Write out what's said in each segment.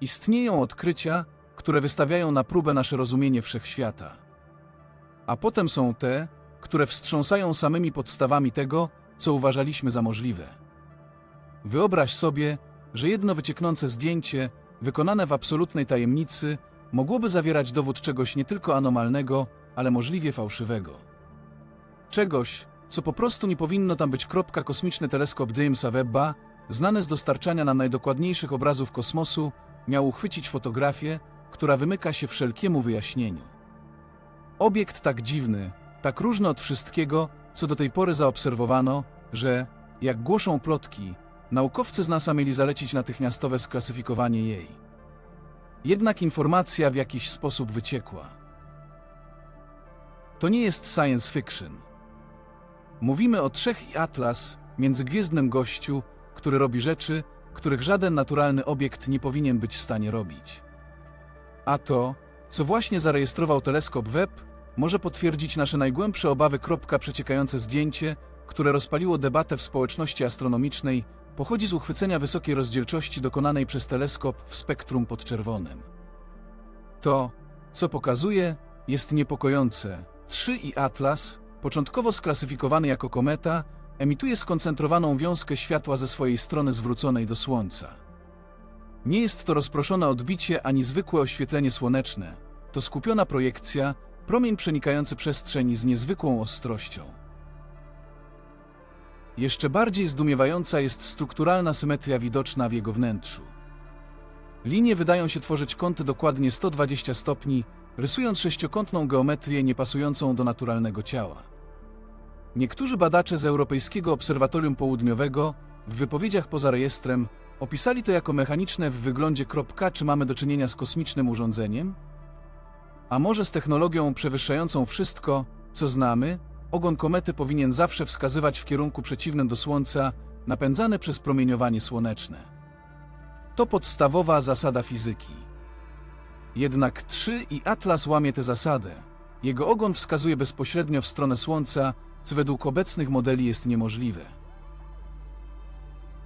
Istnieją odkrycia, które wystawiają na próbę nasze rozumienie wszechświata. A potem są te, które wstrząsają samymi podstawami tego, co uważaliśmy za możliwe. Wyobraź sobie, że jedno wycieknące zdjęcie, wykonane w absolutnej tajemnicy, mogłoby zawierać dowód czegoś nie tylko anomalnego, ale możliwie fałszywego. Czegoś, co po prostu nie powinno tam być. Kosmiczny teleskop Jamesa Webba, znany z dostarczania nam najdokładniejszych obrazów kosmosu, miał uchwycić fotografię, która wymyka się wszelkiemu wyjaśnieniu. Obiekt tak dziwny, tak różny od wszystkiego, co do tej pory zaobserwowano, że, jak głoszą plotki, naukowcy z NASA mieli zalecić natychmiastowe sklasyfikowanie jej. Jednak informacja w jakiś sposób wyciekła. To nie jest science fiction. Mówimy o trzech i Atlas, międzygwiezdnym gościu, który robi rzeczy, których żaden naturalny obiekt nie powinien być w stanie robić. A to, co właśnie zarejestrował teleskop Webb, może potwierdzić nasze najgłębsze obawy. Przeciekające zdjęcie, które rozpaliło debatę w społeczności astronomicznej, pochodzi z uchwycenia wysokiej rozdzielczości dokonanej przez teleskop w spektrum podczerwonym. To, co pokazuje, jest niepokojące. 3 i Atlas, początkowo sklasyfikowany jako kometa, emituje skoncentrowaną wiązkę światła ze swojej strony zwróconej do Słońca. Nie jest to rozproszone odbicie ani zwykłe oświetlenie słoneczne, to skupiona projekcja, promień przenikający przestrzeń z niezwykłą ostrością. Jeszcze bardziej zdumiewająca jest strukturalna symetria widoczna w jego wnętrzu. Linie wydają się tworzyć kąty dokładnie 120 stopni, rysując sześciokątną geometrię niepasującą do naturalnego ciała. Niektórzy badacze z Europejskiego Obserwatorium Południowego w wypowiedziach poza rejestrem opisali to jako mechaniczne w wyglądzie kropka, czy mamy do czynienia z kosmicznym urządzeniem? A może z technologią przewyższającą wszystko, co znamy, ogon komety powinien zawsze wskazywać w kierunku przeciwnym do Słońca, napędzany przez promieniowanie słoneczne. To podstawowa zasada fizyki. Jednak 3 i Atlas łamie tę zasadę. Jego ogon wskazuje bezpośrednio w stronę Słońca, co według obecnych modeli jest niemożliwe.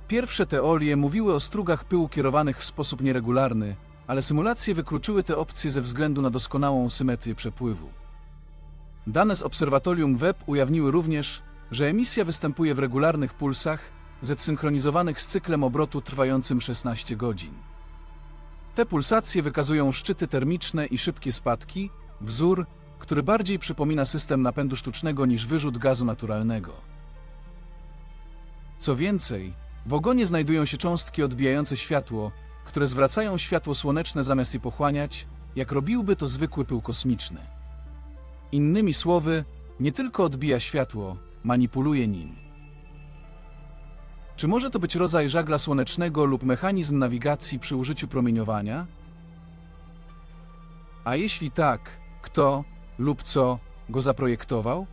Pierwsze teorie mówiły o strugach pyłu kierowanych w sposób nieregularny, ale symulacje wykluczyły te opcje ze względu na doskonałą symetrię przepływu. Dane z obserwatorium Webb ujawniły również, że emisja występuje w regularnych pulsach, zesynchronizowanych z cyklem obrotu trwającym 16 godzin. Te pulsacje wykazują szczyty termiczne i szybkie spadki, wzór, który bardziej przypomina system napędu sztucznego niż wyrzut gazu naturalnego. Co więcej, w ogonie znajdują się cząstki odbijające światło, które zwracają światło słoneczne zamiast je pochłaniać, jak robiłby to zwykły pył kosmiczny. Innymi słowy, nie tylko odbija światło, manipuluje nim. Czy może to być rodzaj żagla słonecznego lub mechanizm nawigacji przy użyciu promieniowania? A jeśli tak, kto lub co go zaprojektował?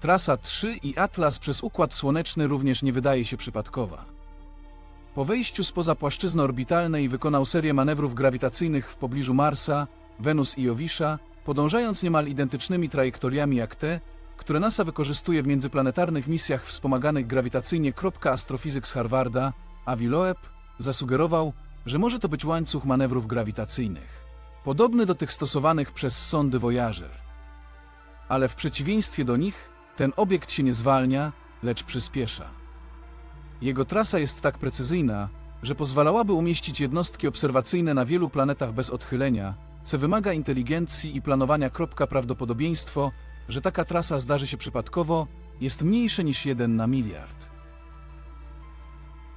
Trasa 3 i Atlas przez Układ Słoneczny również nie wydaje się przypadkowa. Po wejściu spoza płaszczyzny orbitalnej wykonał serię manewrów grawitacyjnych w pobliżu Marsa, Wenus i Jowisza, podążając niemal identycznymi trajektoriami jak te, które NASA wykorzystuje w międzyplanetarnych misjach wspomaganych grawitacyjnie. Astrofizyk z Harvarda, Avi Loeb, zasugerował, że może to być łańcuch manewrów grawitacyjnych, podobny do tych stosowanych przez sondy Voyager. Ale w przeciwieństwie do nich, ten obiekt się nie zwalnia, lecz przyspiesza. Jego trasa jest tak precyzyjna, że pozwalałaby umieścić jednostki obserwacyjne na wielu planetach bez odchylenia, co wymaga inteligencji i planowania. Prawdopodobieństwo, że taka trasa zdarzy się przypadkowo, jest mniejsze niż 1 na miliard.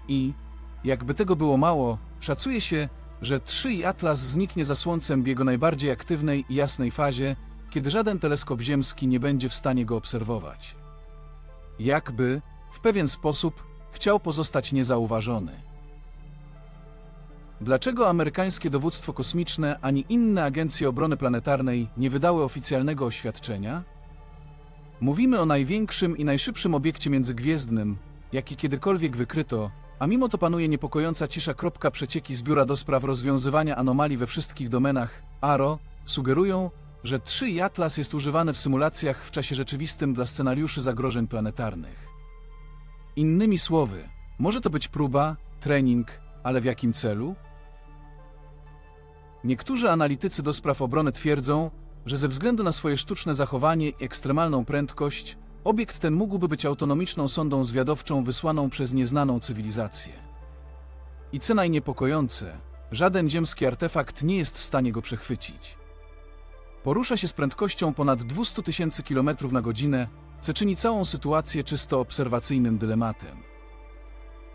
I, jakby tego było mało, szacuje się, że 3 i Atlas zniknie za Słońcem w jego najbardziej aktywnej i jasnej fazie, kiedy żaden teleskop ziemski nie będzie w stanie go obserwować. Jakby, w pewien sposób, chciał pozostać niezauważony. Dlaczego amerykańskie dowództwo kosmiczne ani inne agencje obrony planetarnej nie wydały oficjalnego oświadczenia? Mówimy o największym i najszybszym obiekcie międzygwiezdnym, jaki kiedykolwiek wykryto, a mimo to panuje niepokojąca cisza. Kropka Przecieki z Biura do Spraw Rozwiązywania Anomalii we wszystkich domenach, ARO, sugerują, że 3 i Atlas jest używany w symulacjach w czasie rzeczywistym dla scenariuszy zagrożeń planetarnych. Innymi słowy, może to być próba, trening, ale w jakim celu? Niektórzy analitycy do spraw obrony twierdzą, że ze względu na swoje sztuczne zachowanie i ekstremalną prędkość, obiekt ten mógłby być autonomiczną sondą zwiadowczą wysłaną przez nieznaną cywilizację. I co najniepokojące, żaden ziemski artefakt nie jest w stanie go przechwycić. Porusza się z prędkością ponad 200 tysięcy km na godzinę, co czyni całą sytuację czysto obserwacyjnym dylematem.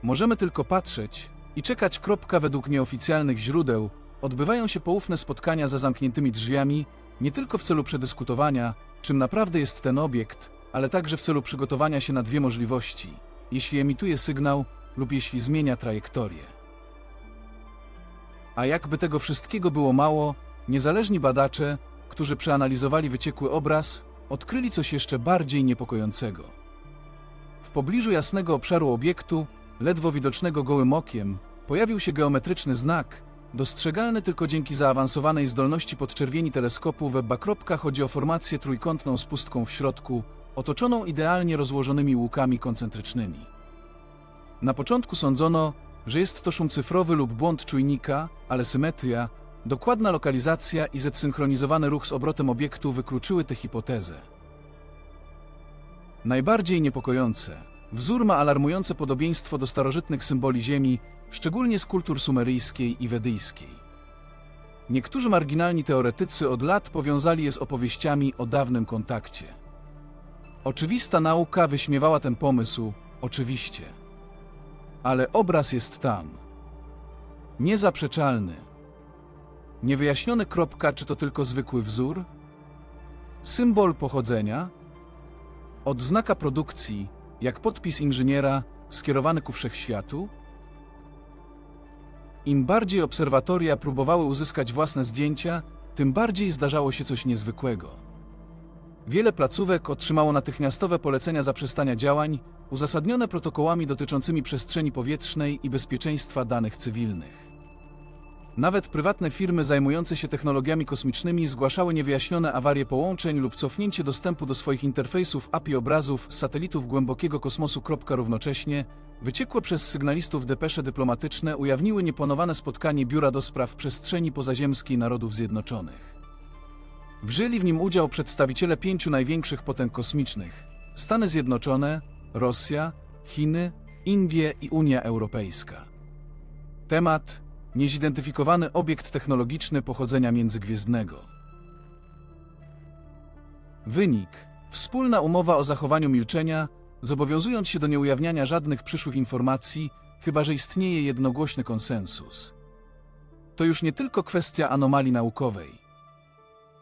Możemy tylko patrzeć i czekać. Kropka według nieoficjalnych źródeł odbywają się poufne spotkania za zamkniętymi drzwiami, nie tylko w celu przedyskutowania, czym naprawdę jest ten obiekt, ale także w celu przygotowania się na dwie możliwości, jeśli emituje sygnał lub jeśli zmienia trajektorię. A jakby tego wszystkiego było mało, niezależni badacze, którzy przeanalizowali wyciekły obraz, odkryli coś jeszcze bardziej niepokojącego. W pobliżu jasnego obszaru obiektu, ledwo widocznego gołym okiem, pojawił się geometryczny znak, dostrzegalny tylko dzięki zaawansowanej zdolności podczerwieni teleskopu Webba. Chodzi o formację trójkątną z pustką w środku, otoczoną idealnie rozłożonymi łukami koncentrycznymi. Na początku sądzono, że jest to szum cyfrowy lub błąd czujnika, ale symetria, dokładna lokalizacja i zesynchronizowany ruch z obrotem obiektu wykluczyły tę hipotezę. Najbardziej niepokojące, wzór ma alarmujące podobieństwo do starożytnych symboli Ziemi, szczególnie z kultur sumeryjskiej i wedyjskiej. Niektórzy marginalni teoretycy od lat powiązali je z opowieściami o dawnym kontakcie. Oczywista nauka wyśmiewała ten pomysł, oczywiście. Ale obraz jest tam. Niezaprzeczalny. Niewyjaśnione kropka, czy to tylko zwykły wzór? Symbol pochodzenia? Odznaka produkcji, jak podpis inżyniera skierowany ku wszechświatu? Im bardziej obserwatoria próbowały uzyskać własne zdjęcia, tym bardziej zdarzało się coś niezwykłego. Wiele placówek otrzymało natychmiastowe polecenia zaprzestania działań, uzasadnione protokołami dotyczącymi przestrzeni powietrznej i bezpieczeństwa danych cywilnych. Nawet prywatne firmy zajmujące się technologiami kosmicznymi zgłaszały niewyjaśnione awarie połączeń lub cofnięcie dostępu do swoich interfejsów API obrazów z satelitów głębokiego kosmosu. Równocześnie wyciekłe przez sygnalistów depesze dyplomatyczne ujawniły nieplanowane spotkanie Biura do Spraw Przestrzeni Pozaziemskiej Narodów Zjednoczonych. Wzięli w nim udział przedstawiciele pięciu największych potęg kosmicznych Stany Zjednoczone, Rosja, Chiny, Indie i Unia Europejska. Temat Niezidentyfikowany obiekt technologiczny pochodzenia międzygwiezdnego. Wynik. Wspólna umowa o zachowaniu milczenia, zobowiązując się do nieujawniania żadnych przyszłych informacji, chyba że istnieje jednogłośny konsensus. To już nie tylko kwestia anomalii naukowej.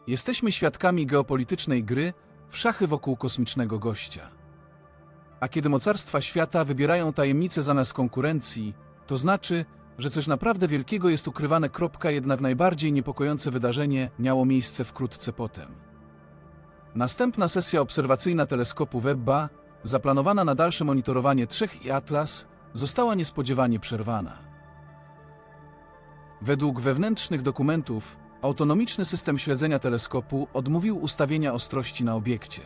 Jesteśmy świadkami geopolitycznej gry w szachy wokół kosmicznego gościa. A kiedy mocarstwa świata wybierają tajemnice zamiast konkurencji, to znaczy, że coś naprawdę wielkiego jest ukrywane. Kropka, jednak najbardziej niepokojące wydarzenie miało miejsce wkrótce potem. Następna sesja obserwacyjna teleskopu Webba, zaplanowana na dalsze monitorowanie trzech i Atlas, została niespodziewanie przerwana. Według wewnętrznych dokumentów, autonomiczny system śledzenia teleskopu odmówił ustawienia ostrości na obiekcie.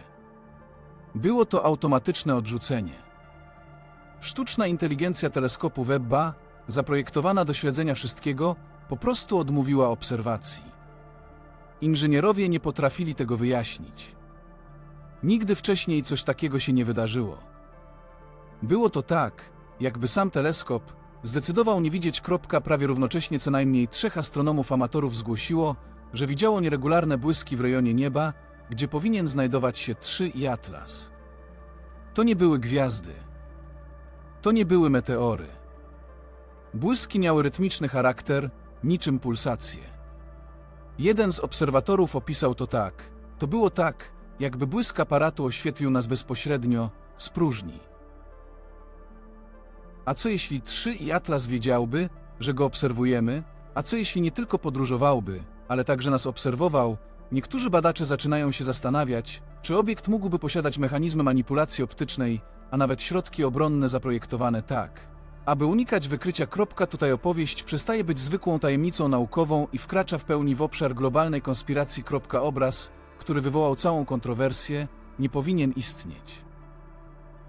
Było to automatyczne odrzucenie. Sztuczna inteligencja teleskopu Webba zaprojektowana do śledzenia wszystkiego, po prostu odmówiła obserwacji. Inżynierowie nie potrafili tego wyjaśnić. Nigdy wcześniej coś takiego się nie wydarzyło. Było to tak, jakby sam teleskop zdecydował nie widzieć kropka prawie równocześnie co najmniej trzech astronomów amatorów zgłosiło, że widziało nieregularne błyski w rejonie nieba, gdzie powinien znajdować się trzy i atlas. To nie były gwiazdy. To nie były meteory. Błyski miały rytmiczny charakter, niczym pulsacje. Jeden z obserwatorów opisał to tak. To było tak, jakby błysk aparatu oświetlił nas bezpośrednio, z próżni. A co jeśli trzy i Atlas wiedziałby, że go obserwujemy? A co jeśli nie tylko podróżowałby, ale także nas obserwował? Niektórzy badacze zaczynają się zastanawiać, czy obiekt mógłby posiadać mechanizmy manipulacji optycznej, a nawet środki obronne zaprojektowane tak, aby unikać wykrycia tutaj opowieść przestaje być zwykłą tajemnicą naukową i wkracza w pełni w obszar globalnej konspiracji. Obraz, który wywołał całą kontrowersję, nie powinien istnieć.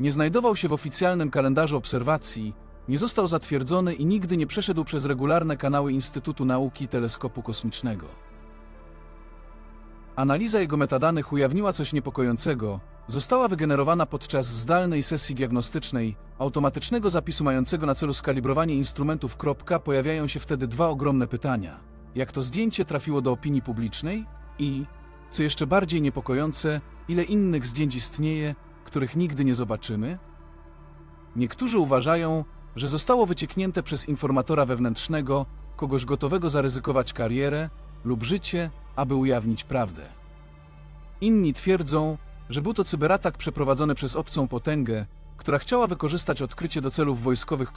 Nie znajdował się w oficjalnym kalendarzu obserwacji, nie został zatwierdzony i nigdy nie przeszedł przez regularne kanały Instytutu Nauki Teleskopu Kosmicznego. Analiza jego metadanych ujawniła coś niepokojącego. Została wygenerowana podczas zdalnej sesji diagnostycznej, automatycznego zapisu mającego na celu skalibrowanie instrumentów. Kropka, Pojawiają się wtedy dwa ogromne pytania. Jak to zdjęcie trafiło do opinii publicznej? I, co jeszcze bardziej niepokojące, ile innych zdjęć istnieje, których nigdy nie zobaczymy? Niektórzy uważają, że zostało wycieknięte przez informatora wewnętrznego, kogoś gotowego zaryzykować karierę lub życie, aby ujawnić prawdę. Inni twierdzą, że był to cyberatak przeprowadzony przez obcą potęgę, która chciała wykorzystać odkrycie do celów wojskowych.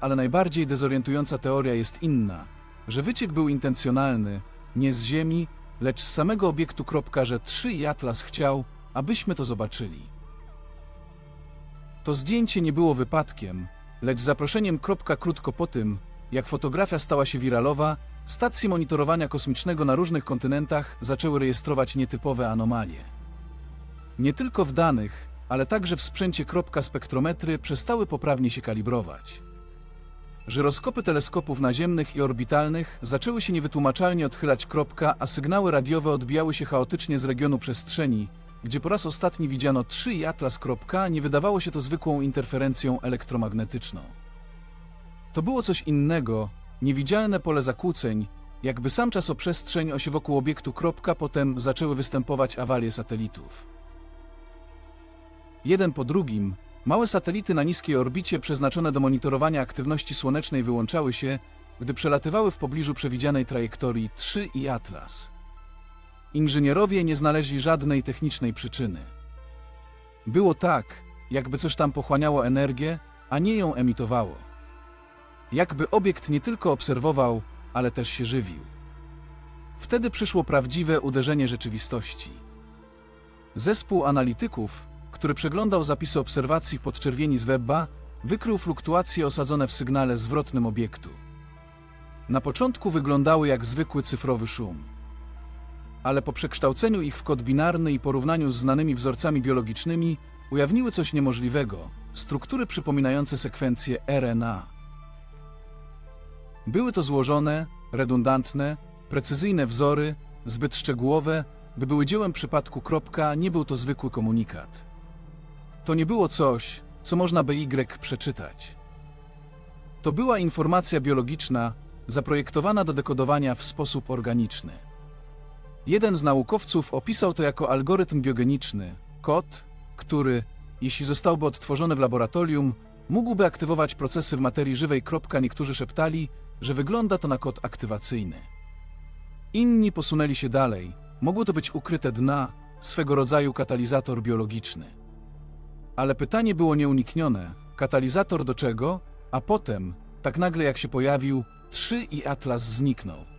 Ale najbardziej dezorientująca teoria jest inna, że wyciek był intencjonalny, nie z Ziemi, lecz z samego obiektu. Że 3 i Atlas chciał, abyśmy to zobaczyli. To zdjęcie nie było wypadkiem, lecz zaproszeniem. Kropka, Krótko po tym, jak fotografia stała się wiralowa, stacje monitorowania kosmicznego na różnych kontynentach zaczęły rejestrować nietypowe anomalie. Nie tylko w danych, ale także w sprzęcie. Kropka, Spektrometry przestały poprawnie się kalibrować. Żyroskopy teleskopów naziemnych i orbitalnych zaczęły się niewytłumaczalnie odchylać. Kropka, a sygnały radiowe odbijały się chaotycznie z regionu przestrzeni, gdzie po raz ostatni widziano 3 i Atlas. Kropka, Nie wydawało się to zwykłą interferencją elektromagnetyczną. To było coś innego, niewidzialne pole zakłóceń, jakby sam czasoprzestrzeń osi wokół obiektu. Kropka, Potem zaczęły występować awarie satelitów. Jeden po drugim, małe satelity na niskiej orbicie przeznaczone do monitorowania aktywności słonecznej wyłączały się, gdy przelatywały w pobliżu przewidzianej trajektorii 3 i Atlas. Inżynierowie nie znaleźli żadnej technicznej przyczyny. Było tak, jakby coś tam pochłaniało energię, a nie ją emitowało. Jakby obiekt nie tylko obserwował, ale też się żywił. Wtedy przyszło prawdziwe uderzenie rzeczywistości. Zespół analityków, który przeglądał zapisy obserwacji podczerwieni z weba, wykrył fluktuacje osadzone w sygnale zwrotnym obiektu. Na początku wyglądały jak zwykły cyfrowy szum. Ale po przekształceniu ich w kod binarny i porównaniu z znanymi wzorcami biologicznymi ujawniły coś niemożliwego struktury przypominające sekwencje RNA. Były to złożone, redundantne, precyzyjne wzory, zbyt szczegółowe, by były dziełem przypadku. Kropka, nie był to zwykły komunikat. To nie było coś, co można by Y przeczytać. To była informacja biologiczna, zaprojektowana do dekodowania w sposób organiczny. Jeden z naukowców opisał to jako algorytm biogeniczny, kod, który, jeśli zostałby odtworzony w laboratorium, mógłby aktywować procesy w materii żywej. Niektórzy szeptali, że wygląda to na kod aktywacyjny. Inni posunęli się dalej. Mogło to być ukryte dna, swego rodzaju katalizator biologiczny. Ale pytanie było nieuniknione. Katalizator do czego? A potem, tak nagle jak się pojawił, 3 i Atlas zniknął.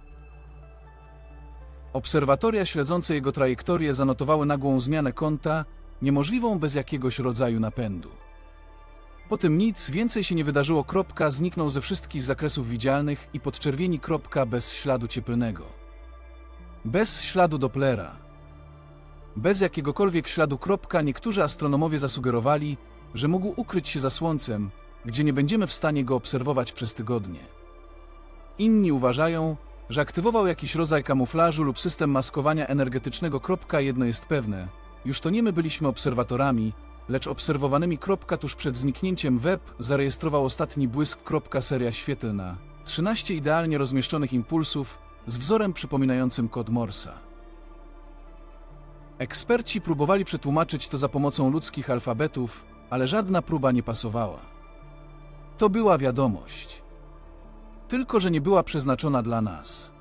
Obserwatoria śledzące jego trajektorię zanotowały nagłą zmianę kąta, niemożliwą bez jakiegoś rodzaju napędu. Po tym nic więcej się nie wydarzyło. Kropka zniknął ze wszystkich zakresów widzialnych i podczerwieni kropka bez śladu cieplnego. Bez śladu Dopplera. Bez jakiegokolwiek śladu kropka niektórzy astronomowie zasugerowali, że mógł ukryć się za Słońcem, gdzie nie będziemy w stanie go obserwować przez tygodnie. Inni uważają, że aktywował jakiś rodzaj kamuflażu lub system maskowania energetycznego. Kropka jedno jest pewne, już to nie my byliśmy obserwatorami, lecz obserwowanymi. Kropka tuż przed zniknięciem web zarejestrował ostatni błysk. Kropka seria świetlna, 13 idealnie rozmieszczonych impulsów z wzorem przypominającym kod Morsa. Eksperci próbowali przetłumaczyć to za pomocą ludzkich alfabetów, ale żadna próba nie pasowała. To była wiadomość. Tylko, że nie była przeznaczona dla nas.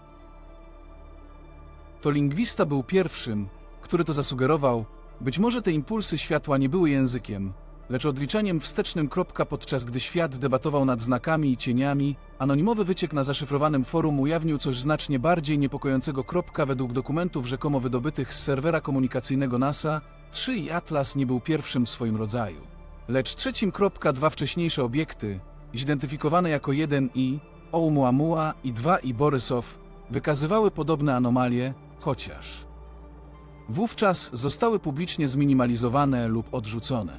To lingwista był pierwszym, który to zasugerował, być może te impulsy światła nie były językiem, lecz odliczaniem wstecznym. Kropka, Podczas gdy świat debatował nad znakami i cieniami, anonimowy wyciek na zaszyfrowanym forum ujawnił coś znacznie bardziej niepokojącego. Kropka, Według dokumentów rzekomo wydobytych z serwera komunikacyjnego NASA, 3 i Atlas nie był pierwszym w swoim rodzaju. Lecz trzecim. Kropka, Dwa wcześniejsze obiekty, zidentyfikowane jako 1 i Oumuamua i 2 i Borysow, wykazywały podobne anomalie, chociaż wówczas zostały publicznie zminimalizowane lub odrzucone.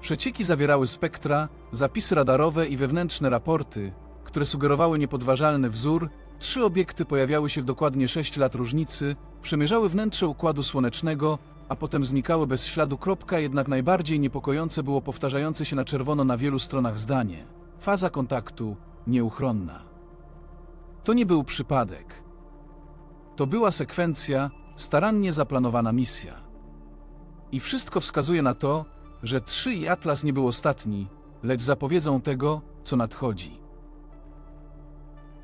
Przecieki zawierały spektra, zapisy radarowe i wewnętrzne raporty, które sugerowały niepodważalny wzór, trzy obiekty pojawiały się w dokładnie 6 lat różnicy, przemierzały wnętrze Układu Słonecznego, a potem znikały bez śladu. Kropka, jednak najbardziej niepokojące było powtarzające się na czerwono na wielu stronach zdanie. Faza kontaktu nieuchronna. To nie był przypadek. To była sekwencja, starannie zaplanowana misja. I wszystko wskazuje na to, że 3 i Atlas nie był ostatni, lecz zapowiedzą tego, co nadchodzi.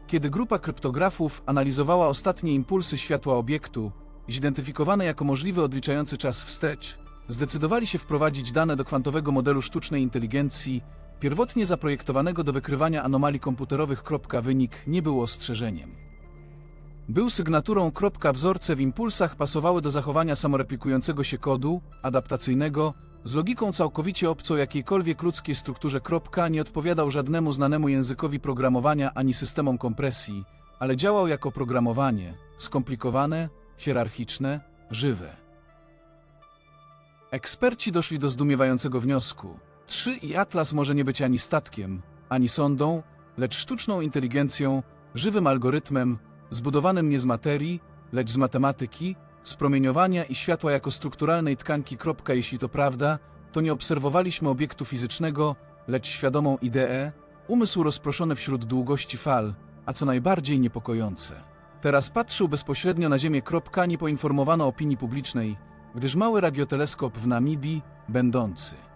Kiedy grupa kryptografów analizowała ostatnie impulsy światła obiektu, zidentyfikowane jako możliwy odliczający czas wstecz, zdecydowali się wprowadzić dane do kwantowego modelu sztucznej inteligencji, pierwotnie zaprojektowanego do wykrywania anomalii komputerowych. Wynik nie był ostrzeżeniem. Był sygnaturą. Wzorce w impulsach pasowały do zachowania samoreplikującego się kodu, adaptacyjnego, z logiką całkowicie obcą jakiejkolwiek ludzkiej strukturze. Nie odpowiadał żadnemu znanemu językowi programowania ani systemom kompresji, ale działał jako programowanie, skomplikowane, hierarchiczne, żywe. Eksperci doszli do zdumiewającego wniosku. 3 i Atlas może nie być ani statkiem, ani sondą, lecz sztuczną inteligencją, żywym algorytmem, zbudowanym nie z materii, lecz z matematyki, z promieniowania i światła jako strukturalnej tkanki. Jeśli to prawda, to nie obserwowaliśmy obiektu fizycznego, lecz świadomą ideę, umysł rozproszony wśród długości fal, a co najbardziej niepokojące. Teraz patrzył bezpośrednio na Ziemię. Nie poinformowano opinii publicznej, gdyż mały radioteleskop w Namibii, będący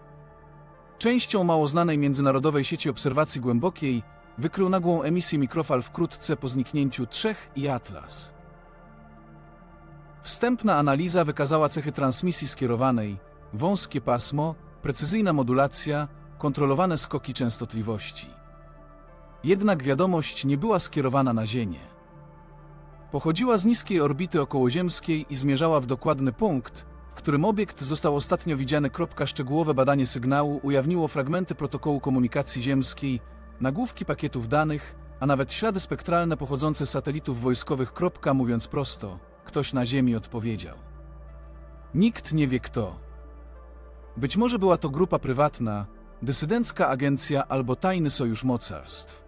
częścią mało znanej międzynarodowej sieci obserwacji głębokiej, wykrył nagłą emisję mikrofal wkrótce po zniknięciu trzech i Atlas. Wstępna analiza wykazała cechy transmisji skierowanej, wąskie pasmo, precyzyjna modulacja, kontrolowane skoki częstotliwości. Jednak wiadomość nie była skierowana na Ziemię. Pochodziła z niskiej orbity okołoziemskiej i zmierzała w dokładny punkt, w którym obiekt został ostatnio widziany. Szczegółowe badanie sygnału ujawniło fragmenty protokołu komunikacji ziemskiej, nagłówki pakietów danych, a nawet ślady spektralne pochodzące z satelitów wojskowych. Mówiąc prosto, ktoś na Ziemi odpowiedział. Nikt nie wie kto. Być może była to grupa prywatna, dysydencka agencja albo tajny sojusz mocarstw.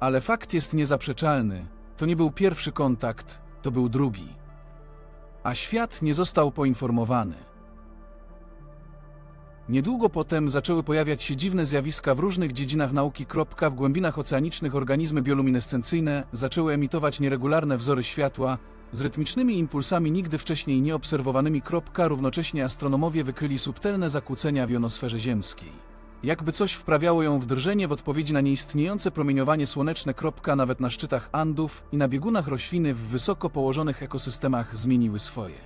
Ale fakt jest niezaprzeczalny. To nie był pierwszy kontakt, to był drugi. A świat nie został poinformowany. Niedługo potem zaczęły pojawiać się dziwne zjawiska w różnych dziedzinach nauki. W głębinach oceanicznych organizmy bioluminescencyjne zaczęły emitować nieregularne wzory światła z rytmicznymi impulsami nigdy wcześniej nieobserwowanymi. Równocześnie astronomowie wykryli subtelne zakłócenia w jonosferze ziemskiej. Jakby coś wprawiało ją w drżenie w odpowiedzi na nieistniejące promieniowanie słoneczne. Nawet na szczytach Andów i na biegunach rośliny w wysoko położonych ekosystemach zmieniły swoje.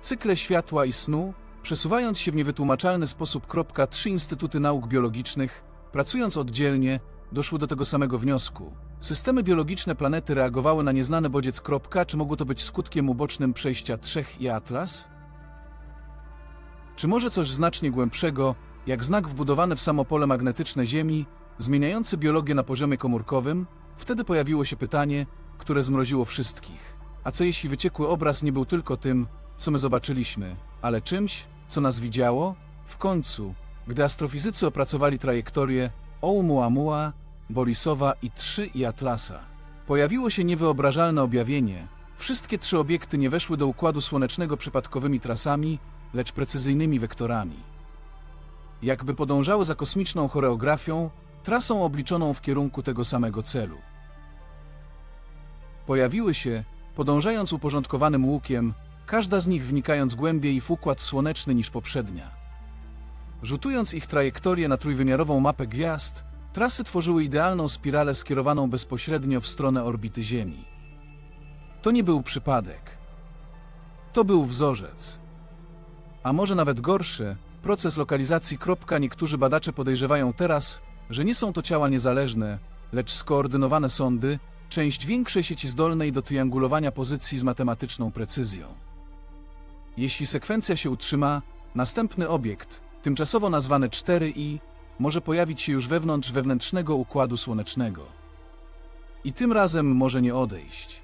Cykle światła i snu Przesuwając się w niewytłumaczalny sposób. Trzy instytuty nauk biologicznych, pracując oddzielnie, doszły do tego samego wniosku. Systemy biologiczne planety reagowały na nieznany bodziec. Czy mogło to być skutkiem ubocznym przejścia trzech i Atlas? Czy może coś znacznie głębszego, jak znak wbudowany w samo pole magnetyczne Ziemi, zmieniający biologię na poziomie komórkowym? Wtedy pojawiło się pytanie, które zmroziło wszystkich. A co jeśli wyciekły obraz nie był tylko tym, co my zobaczyliśmy, ale czymś, co nas widziało? W końcu, gdy astrofizycy opracowali trajektorię Oumuamua, Borisowa i 3 i Atlasa, pojawiło się niewyobrażalne objawienie. Wszystkie trzy obiekty nie weszły do Układu Słonecznego przypadkowymi trasami, lecz precyzyjnymi wektorami. Jakby podążały za kosmiczną choreografią, trasą obliczoną w kierunku tego samego celu. Pojawiły się, podążając uporządkowanym łukiem, każda z nich wnikając głębiej w układ słoneczny niż poprzednia. Rzutując ich trajektorię na trójwymiarową mapę gwiazd, trasy tworzyły idealną spiralę skierowaną bezpośrednio w stronę orbity Ziemi. To nie był przypadek. To był wzorzec. A może nawet gorsze, proces lokalizacji. Niektórzy badacze podejrzewają teraz, że nie są to ciała niezależne, lecz skoordynowane sądy, część większej sieci zdolnej do triangulowania pozycji z matematyczną precyzją. Jeśli sekwencja się utrzyma, następny obiekt, tymczasowo nazwany 4i, może pojawić się już wewnątrz wewnętrznego układu słonecznego. I tym razem może nie odejść.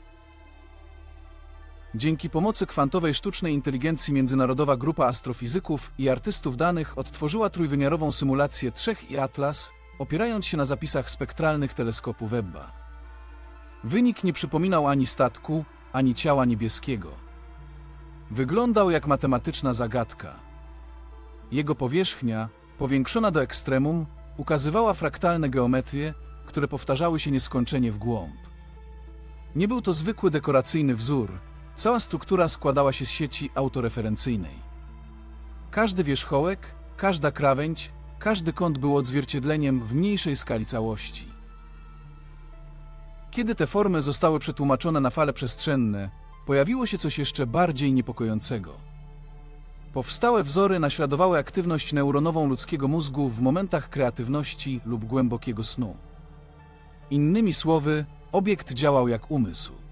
Dzięki pomocy kwantowej sztucznej inteligencji międzynarodowa grupa astrofizyków i artystów danych odtworzyła trójwymiarową symulację trzech i Atlas, opierając się na zapisach spektralnych teleskopu Webba. Wynik nie przypominał ani statku, ani ciała niebieskiego. Wyglądał jak matematyczna zagadka. Jego powierzchnia, powiększona do ekstremum, ukazywała fraktalne geometrie, które powtarzały się nieskończenie w głąb. Nie był to zwykły dekoracyjny wzór, cała struktura składała się z sieci autoreferencyjnej. Każdy wierzchołek, każda krawędź, każdy kąt był odzwierciedleniem w mniejszej skali całości. Kiedy te formy zostały przetłumaczone na fale przestrzenne, pojawiło się coś jeszcze bardziej niepokojącego. Powstałe wzory naśladowały aktywność neuronową ludzkiego mózgu w momentach kreatywności lub głębokiego snu. Innymi słowy, obiekt działał jak umysł.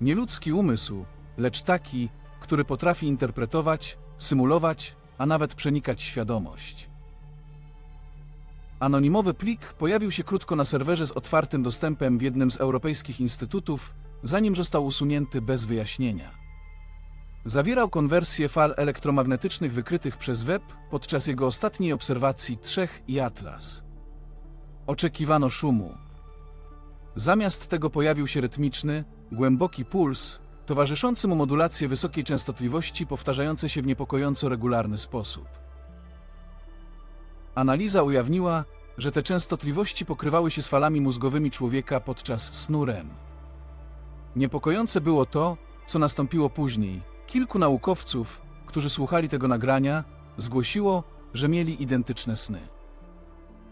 Nie ludzki umysł, lecz taki, który potrafi interpretować, symulować, a nawet przenikać świadomość. Anonimowy plik pojawił się krótko na serwerze z otwartym dostępem w jednym z europejskich instytutów, zanim został usunięty bez wyjaśnienia. Zawierał konwersję fal elektromagnetycznych wykrytych przez web podczas jego ostatniej obserwacji trzech i Atlas. Oczekiwano szumu. Zamiast tego pojawił się rytmiczny, głęboki puls, towarzyszący mu modulacje wysokiej częstotliwości powtarzające się w niepokojąco regularny sposób. Analiza ujawniła, że te częstotliwości pokrywały się z falami mózgowymi człowieka podczas snu REM. Niepokojące było to, co nastąpiło później. Kilku naukowców, którzy słuchali tego nagrania, zgłosiło, że mieli identyczne sny.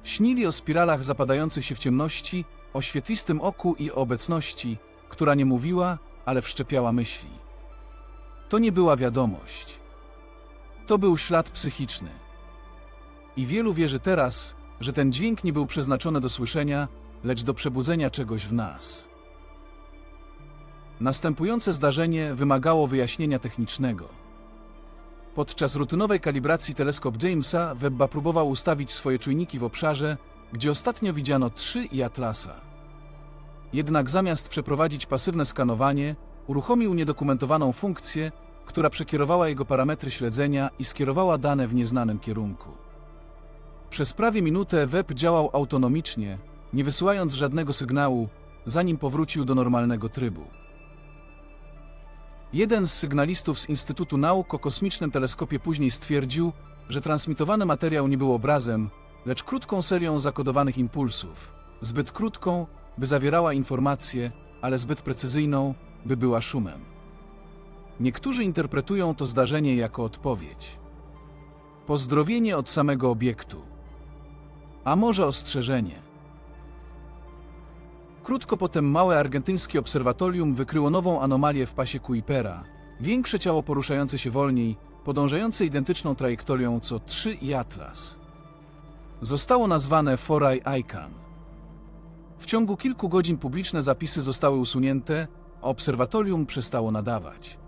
Śnili o spiralach zapadających się w ciemności, o świetlistym oku i obecności, która nie mówiła, ale wszczepiała myśli. To nie była wiadomość. To był ślad psychiczny. I wielu wierzy teraz, że ten dźwięk nie był przeznaczony do słyszenia, lecz do przebudzenia czegoś w nas. Następujące zdarzenie wymagało wyjaśnienia technicznego. Podczas rutynowej kalibracji teleskop Jamesa Webba próbował ustawić swoje czujniki w obszarze, gdzie ostatnio widziano trzy i Atlasa. Jednak zamiast przeprowadzić pasywne skanowanie, uruchomił niedokumentowaną funkcję, która przekierowała jego parametry śledzenia i skierowała dane w nieznanym kierunku. Przez prawie minutę web działał autonomicznie, nie wysyłając żadnego sygnału, zanim powrócił do normalnego trybu. Jeden z sygnalistów z Instytutu Nauk o Kosmicznym Teleskopie później stwierdził, że transmitowany materiał nie był obrazem, lecz krótką serią zakodowanych impulsów. Zbyt krótką, by zawierała informacje, ale zbyt precyzyjną, by była szumem. Niektórzy interpretują to zdarzenie jako odpowiedź. Pozdrowienie od samego obiektu. A może ostrzeżenie. Krótko potem małe argentyńskie obserwatorium wykryło nową anomalię w pasie Kuipera. Większe ciało poruszające się wolniej, podążające identyczną trajektorią co 3 i Atlas. Zostało nazwane Foray Icon. W ciągu kilku godzin publiczne zapisy zostały usunięte, a obserwatorium przestało nadawać.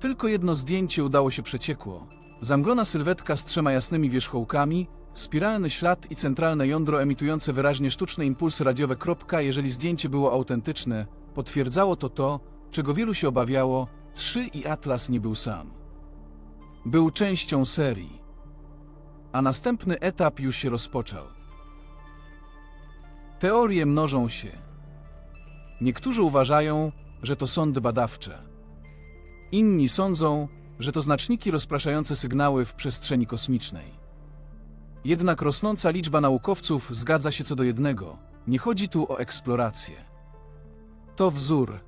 Tylko jedno zdjęcie udało się przeciekło. Zamglona sylwetka z trzema jasnymi wierzchołkami, spiralny ślad i centralne jądro emitujące wyraźnie sztuczne impulsy radiowe. Kropka, jeżeli zdjęcie było autentyczne, potwierdzało to to, czego wielu się obawiało, 3 i Atlas nie był sam. Był częścią serii. A następny etap już się rozpoczął. Teorie mnożą się. Niektórzy uważają, że to sądy badawcze. Inni sądzą, że to znaczniki rozpraszające sygnały w przestrzeni kosmicznej. Jednak rosnąca liczba naukowców zgadza się co do jednego: nie chodzi tu o eksplorację. To wzór,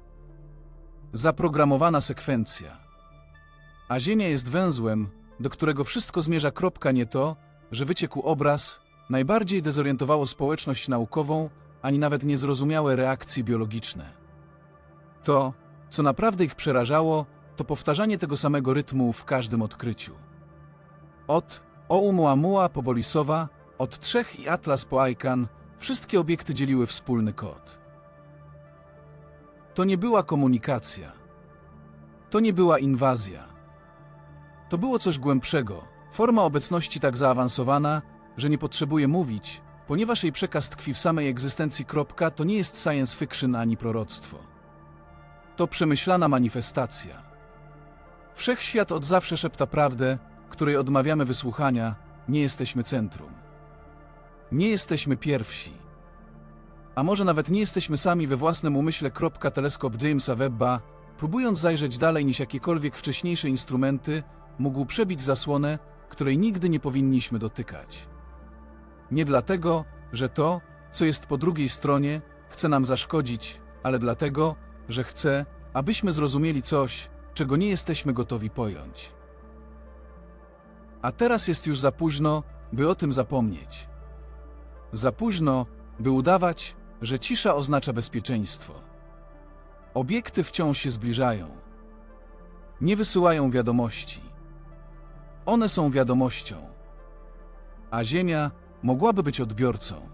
zaprogramowana sekwencja. A Ziemia jest węzłem, do którego wszystko zmierza. Kropka nie to, że wyciekł obraz, najbardziej dezorientowało społeczność naukową, ani nawet niezrozumiałe reakcje biologiczne. To, co naprawdę ich przerażało, to powtarzanie tego samego rytmu w każdym odkryciu. Od Oumuamua po Bolisowa, od trzech i Atlas po Aikan, wszystkie obiekty dzieliły wspólny kod. To nie była komunikacja. To nie była inwazja. To było coś głębszego, forma obecności tak zaawansowana, że nie potrzebuje mówić, ponieważ jej przekaz tkwi w samej egzystencji. Kropka, to nie jest science fiction ani proroctwo. to przemyślana manifestacja. Wszechświat od zawsze szepta prawdę, której odmawiamy wysłuchania, nie jesteśmy centrum. Nie jesteśmy pierwsi. A może nawet nie jesteśmy sami we własnym umyśle. Kropka teleskop Jamesa Webba, próbując zajrzeć dalej niż jakiekolwiek wcześniejsze instrumenty, mógł przebić zasłonę, której nigdy nie powinniśmy dotykać. Nie dlatego, że to, co jest po drugiej stronie, chce nam zaszkodzić, ale dlatego, że chce, abyśmy zrozumieli coś, czego nie jesteśmy gotowi pojąć. A teraz jest już za późno, by o tym zapomnieć. Za późno, by udawać, że cisza oznacza bezpieczeństwo. Obiekty wciąż się zbliżają. Nie wysyłają wiadomości. One są wiadomością. A Ziemia mogłaby być odbiorcą.